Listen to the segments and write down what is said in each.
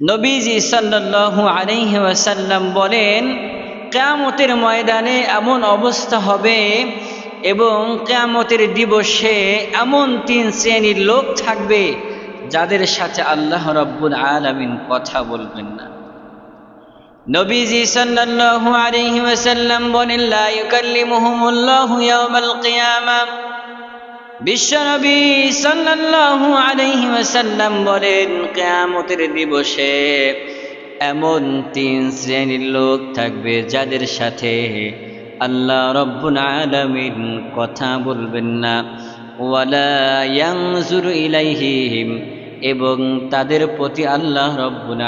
নবীজি সাল্লাল্লাহু আলাইহি ওয়াসাল্লাম বলেন, কেয়ামতের ময়দানে এমন অবস্থা হবে এবং কেয়ামতের দিবসে এমন তিন শ্রেণির লোক থাকবে যাদের সাথে আল্লাহ রব্বুল আলামিন কথা বলবেন না। নবীজি সাল্লাল্লাহু আলাইহি ওয়াসাল্লাম বলেন, লা ইউকাল্লিমুহুমুল্লাহু ইয়াওমাল কিয়ামা। বিশ্বনবী বলেন, কিয়ামতের দিবসে এমন তিন শ্রেণির লোক থাকবে যাদের সাথে আল্লাহ রব্বুল আলামিন কথা বলবেন না। ওয়ালা ইলাইহিম এবং তাদের প্রতি আল্লাহ রব্বুল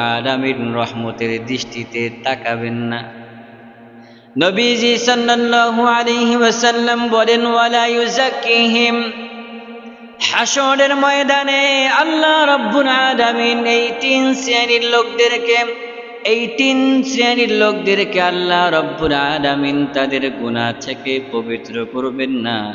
রহমতের দৃষ্টিতে তাকাবেন না। নবীজি সাল্লাল্লাহু আলাইহি ওয়াসাল্লাম বলেন, ওয়ালা ইউজাক্কিহিম হাসরের ময়দানে আল্লাহ রব্বুল আলামিন এই তিন শ্রেণির লোকদেরকে, এই তিন শ্রেণির লোকদেরকে আল্লাহ রব্বুল আলামিন তাদের গুনাহ থেকে পবিত্র করবেন না।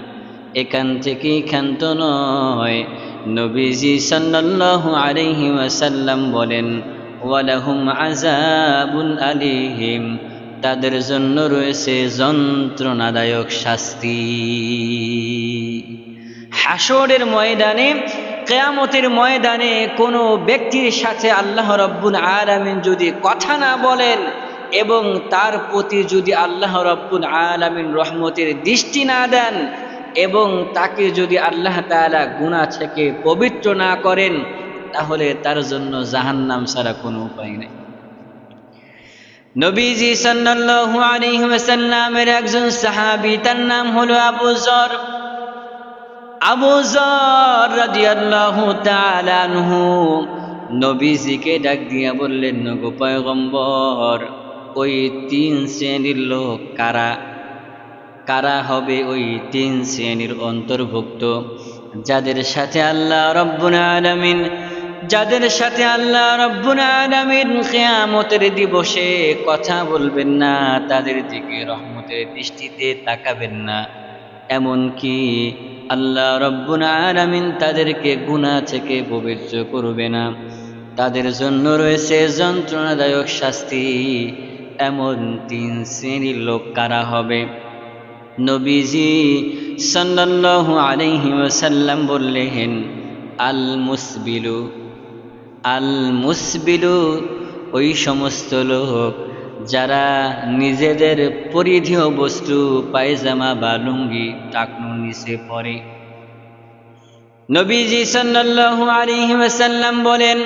এখান থেকেই ক্ষান্ত নয়। নবীজি সাল্লাল্লাহু আলাইহি ওয়াসাল্লাম বলেন, ওয়ালাহুম আযাবুন আলিহিম। তাদের জন্য রয়েছে যন্ত্রণাদায়ক শাস্তি। হাসরের ময়দানে, কেয়ামতের ময়দানে কোনো ব্যক্তির সাথে আল্লাহ রব্বুল আলামিন যদি কথা না বলেন এবং তার প্রতি যদি আল্লাহ রব্বুল আলামিন রহমতের দৃষ্টি না দেন এবং তাকে যদি আল্লাহ তালা গুনাহ থেকে পবিত্র না করেন, তাহলে তার জন্য জাহান্নাম ছাড়া কোনো উপায় নেই। নবীজি সাল্লাল্লাহু আলাইহি ওয়াসাল্লামের একজন সাহাবী, তার নাম হলো আবু যর নবীজিকে ডাক দিয়া বললেন, নগো পয়গম্বর, ওই তিন শ্রেণির লোক কারা? কারা হবে ওই তিন শ্রেণির অন্তর্ভুক্ত? যাদের সাথে আল্লাহ রব্বুল আলামিন, যাদের সাথে আল্লাহ রব্বুল আলামিন কিয়ামতের দিবসে কথা বলবেন না, তাদের দিকে রহমতের দৃষ্টিতে তাকাবেন না। এমন কি আল্লাহ রব্বুল আলামিন তাদেরকে গুনাহ থেকে পবিত্র করবে না। তাদের জন্য রয়েছে যন্ত্রণাদায়ক শাস্তি, এমন তিন শ্রেণির লোক কারা হবে? নবীজি সাল্লাল্লাহু আলাইহি ওয়াসাল্লাম বললেন আল মুসবিলু আল মুসবিলু ওই সমস্ত লোক যারা নিজেদের পরিধেয় বস্তু, পায়জামা বা লুঙ্গি টাকনুর নিচে পরে নবীজি সাল্লাল্লাহু আলাইহি ওয়াসাল্লাম বলেন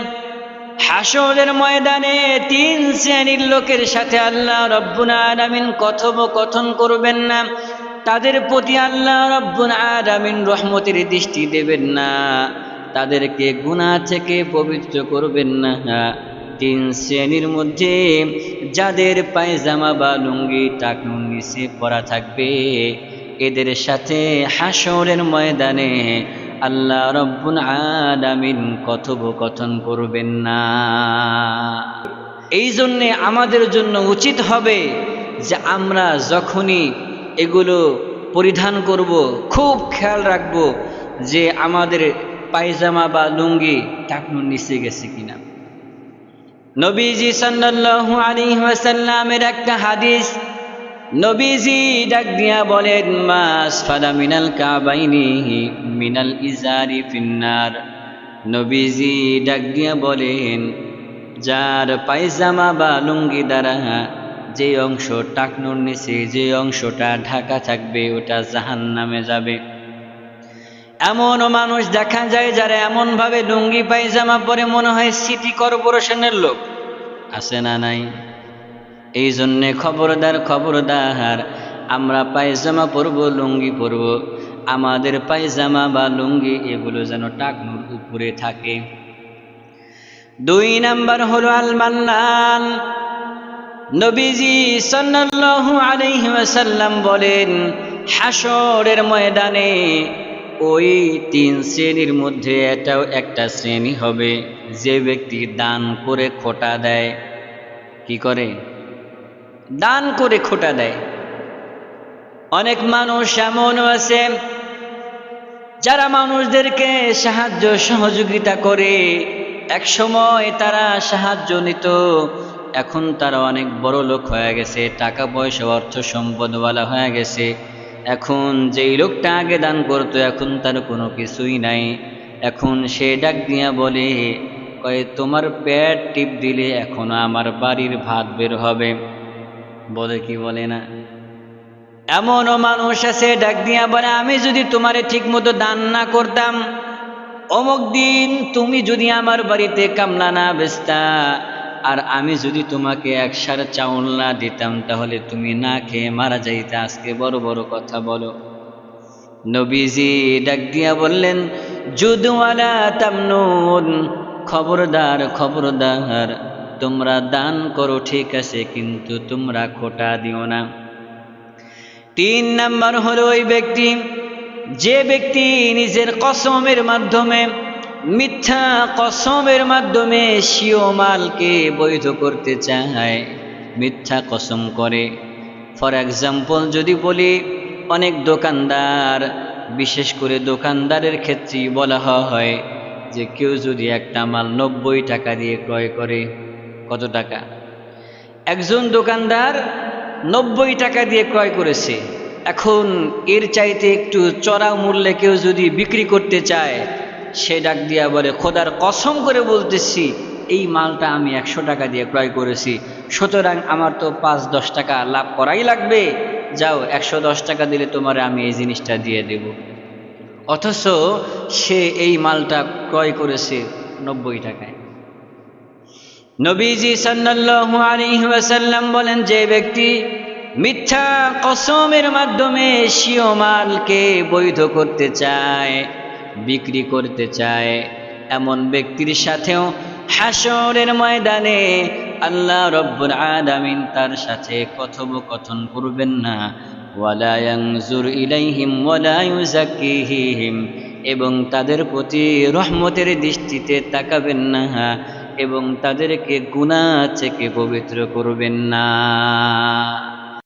হাসরের ময়দানে তিন শ্রেণির লোকের সাথে আল্লাহ রব্বুল আলামিন কথোপকথন করবেন না। তাদের প্রতি আল্লাহ রব্বুল আলামিন রহমতের দৃষ্টি দেবেন না। তাদেরকে গুনাহ থেকে পবিত্র করবেন না। তিন শ্রেণির মধ্যে যাদের পায়জামা বা লুঙ্গি টাকনুর নিচে পরা থাকবে এদের সাথে হাসরের ময়দানে আল্লাহ রব্বুল আলামিন কথোপকথন করবেন না। এই জন্যে আমাদের জন্য উচিত হবে যে আমরা যখনই এগুলো পরিধান করব, খুব খেয়াল রাখব যে আমাদের পায়জামা বা লুঙ্গি টাকনুর নিচে গেছে কিনা। নবীজি সাল্লাল্লাহু আলাইহি ওয়াসাল্লামের একটা হাদিস নবীজি ডাক দিয়া বলেন মাস ফাদা মিনাল কাবাইনি মিনাল ইজারি ফিন্নার। নবীজি ডাক দিয়া বলেন, যার পায়জামা বা লুঙ্গি দ্বারা যে অংশ টাকনুর নিচে, যে অংশটা ঢাকা থাকবে, ওটা জাহান নামে যাবে। এমনও মানুষ দেখা যায় যারা এমনভাবে লুঙ্গি, পায়জামা পরে মনে হয় সিটি কর্পোরেশনের লোক। আছে না নাই? এই জন্যে খবরদার খবরদার, আমরা পায়জামা পরব, লুঙ্গি পরব। আমাদের পায়জামা বা লুঙ্গি এগুলো যেন টাকনুর উপরে থাকে। দুই নাম্বার হলো আল মান্নান নবীজি সাল্লাল্লাহু আলাইহি ওয়াসাল্লাম বলেন হাসরের ময়দানে ওই তিন শ্রেণির মধ্যে এটাও একটা শ্রেণি হবে, যে ব্যক্তি দান করে খোটা দেয়, কি করে? দান করে খোটা দেয়। অনেক মানুষ এমনও আছে, যারা মানুষদেরকে সাহায্য সহযোগিতা করে। এক সময় তারা সাহায্য নিত, এখন তারা অনেক বড় লোক হয়ে গেছে, টাকা পয়সা, অর্থ সম্পদওয়ালা হয়ে গেছে। এখন যেই লোকটা আগে দান করতো, এখন তার কোনো কিছুই নাই। এখন সে ডাক দিয়া বলে, কয়ে তোমার পেট টিপ দিলে এখন আমার বাড়ির ভাত বের হবে। বলে কি বলে না? এমনও মানুষ আছে, ডাক দিয়া বলে, আমি যদি তোমারে ঠিক মতো দান না করতাম, অমুক দিন তুমি যদি আমার বাড়িতে কামলা না বেচতা, আর আমি যদি তোমাকে এক সার চাউল না দিতাম, তাহলে তুমি না খেয়ে মারা যাইতে। আজকে বড় বড় কথা বলো। নবীজি ডাক দিয়া বললেন, যুদওয়ালা তামনুন, খবরদার খবরদার। তোমরা দান করো, ঠিক আছে, কিন্তু তোমরা খোটা দিও না। তিন নাম্বার হলো ওই ব্যক্তি, যে ব্যক্তি নিজের কসমের মাধ্যমে, মিথ্যা কসমের মাধ্যমে সিও মালকে বৈধ করতে চায়, মিথ্যা কসম করে। ফর এক্সাম্পল যদি বলি, অনেক দোকানদার, বিশেষ করে দোকানদারের ক্ষেত্রেই বলা হয় যে কেউ যদি একটা মাল নব্বই টাকা দিয়ে ক্রয় করে কত টাকা? একজন দোকানদার নব্বই টাকা দিয়ে ক্রয় করেছে। এখন এর চাইতে একটু চড়া মূল্যে কেউ যদি বিক্রি করতে চায়, সে ডাক দিয়া বলে, খোদার কসম করে বলতেছি, এই মালটা আমি একশো টাকা দিয়ে ক্রয় করেছি। সুতরাং আমার তো পাঁচ দশ টাকা লাভ করাই লাগবে। যাও, একশো দশ টাকা দিলে তোমার আমি এই জিনিসটা দিয়ে দেব। অথচ সে এই মালটা ক্রয় করেছে নব্বই টাকায়। নবীজি সাল্লাল্লাহু আলাইহি ওয়াসাল্লাম বলেন, যে ব্যক্তি মিথ্যা কসমের মাধ্যমে সিও মালকে বৈধ করতে চায়, বিক্রি করতে চায়, এমন ব্যক্তির সাথেও হাসরের ময়দানে আল্লাহ রব্বুল আলামিন তার সাথে কথোপকথন করবেন না। ওয়ালা ইয়ানজুর ইলাইহিম ওয়ালা ইউজাক্কিহিম এবং তাদের প্রতি রহমতের দৃষ্টিতে তাকাবেন না। এবং তাদেরকে গুনাহ থেকে পবিত্র করবেন না।